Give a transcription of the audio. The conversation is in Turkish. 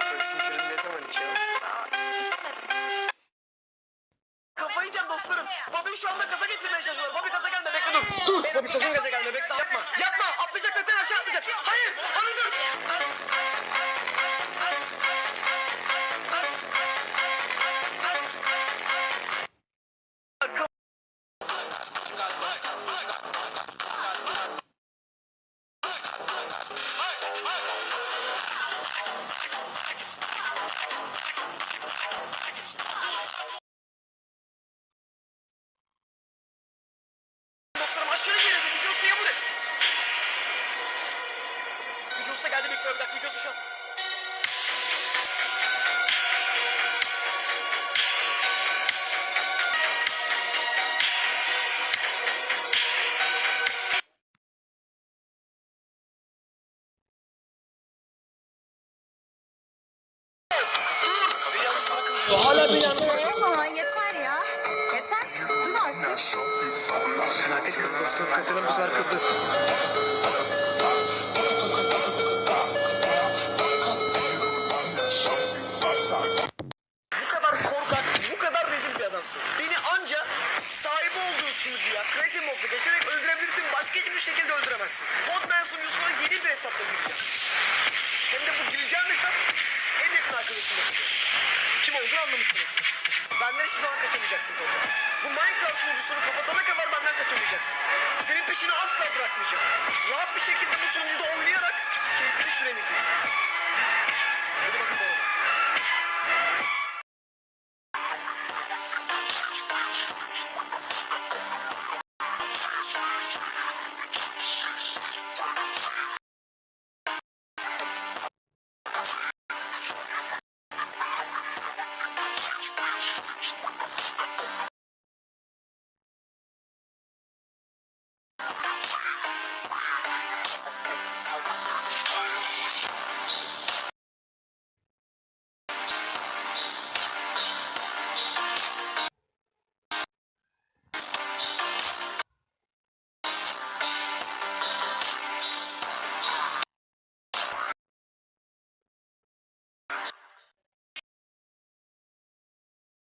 içersin. Polisin ne zaman içiyorsun? Kafayı yiyeceğim dostlarım. Babi şu anda gaza getirmeye çalışıyorlar. Babi gaza gelme bekle dur. Dur. Babi sakın gaza gelme bekle yapma. Yapma atlayacak zaten aşağı atlayacak. Hayır. Beni yalnız bırakın. Hala yalnız bırakın. Ama yeter ya. Yeter. Dur artık. Felaket kızdı dostum. Katerina bu sefer kızdı. Sunucuya Creative Mode'da geçerek öldürebilirsin. Başka hiçbir şekilde öldüremezsin. Codeman sunucusuna yeni bir hesapla gireceğim. Hem de bu gireceğim hesap en yakın arkadaşım mesajı. Kim olduğunu anlamışsınızdır. Benden hiçbir zaman kaçamayacaksın Codeman. Bu Minecraft sunucusunu kapatana kadar benden kaçamayacaksın. Senin peşini asla bırakmayacağım. Rahat bir şekilde bu sunucuda oynayarak keyfini süremeyeceksin.